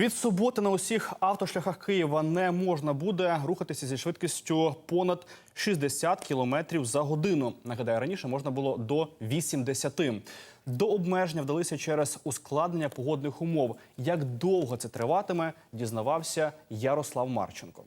Від суботи на усіх автошляхах Києва не можна буде рухатися зі швидкістю понад 60 км за годину. Нагадаю, раніше можна було до 80. До обмеження вдалися через ускладнення погодних умов. Як довго це триватиме, дізнавався Ярослав Марченко.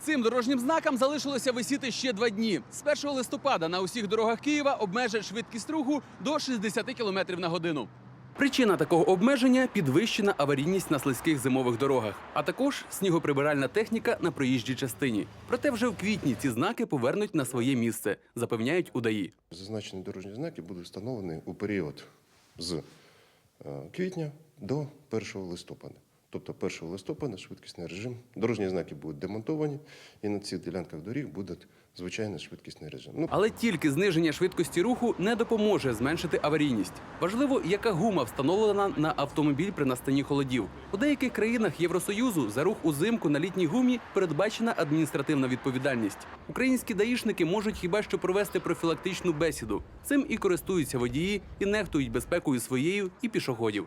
Цим дорожнім знакам залишилося висіти ще два дні. З 1 листопада на усіх дорогах Києва обмежать швидкість руху до 60 км на годину. Причина такого обмеження підвищена аварійність на слизьких зимових дорогах, а також снігоприбиральна техніка на проїжджій частині. Проте вже в квітні ці знаки повернуть на своє місце, запевняють удаї. Зазначені дорожні знаки будуть встановлені у період з е, квітня до 1 листопада. Тобто 1 листопада швидкісний режим, дорожні знаки будуть демонтовані, і на цих ділянках доріг буде звичайний швидкісний режим. Ну, Але тільки зниження швидкості руху не допоможе зменшити аварійність. Важливо, яка гума встановлена на автомобіль при настанні холодів. У деяких країнах Євросоюзу за рух узимку на літній гумі передбачена адміністративна відповідальність. Українські даїшники можуть хіба що провести профілактичну бесіду. Цим і користуються водії і нехтують безпекою своєю і пішоходів.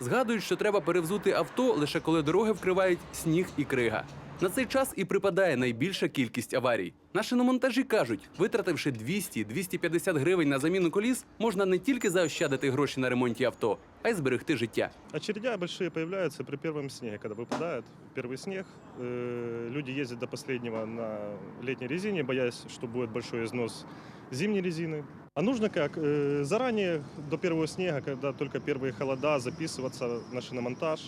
Згадують, що треба перевзути авто лише коли дороги вкривають сніг і крига. На цей час і припадає найбільша кількість аварій. На шиномонтажі кажуть, витративши 200-250 гривень на заміну коліс, можна не тільки заощадити гроші на ремонті авто, а й зберегти життя. Очередя большие появляются при первом снеге, когда выпадает первый снег. Э, Люди ездят до последнего на летней резине, боясь, что будет большой износ зимней резины. А нужно как? Э, Заранее, до первого снега, когда только первые холода, записываться на шиномонтаж,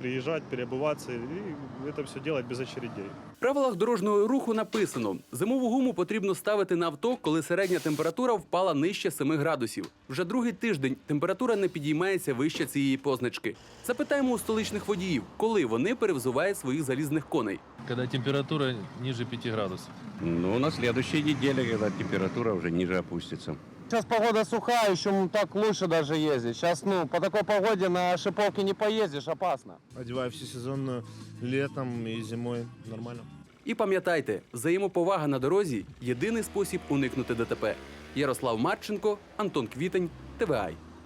приезжать, переобуваться и это все делать без очередей. В правилах дорожнього руху написано: зимову гуму потрібно ставити на авто, коли середня температура впала нижче 7 градусів. Вже другий тиждень температура не підіймається вище цієї позначки. Запитаємо у столичних водіїв, коли вони перевзувають своїх залізних коней. когда температура ниже 5 градусов. Ну, на следующей неделе, когда температура уже ниже опустится. Сейчас погода сухая, еще так лучше даже ездить. Сейчас, ну, по такой погоде на шиповке не поездишь, опасно. Одеваю всесезонно летом и зимой. Нормально. І пам'ятайте, взаємоповага на дорозі єдиний спосіб уникнути ДТП. Ярослав Марченко, Антон Квітень, ТВАЙ.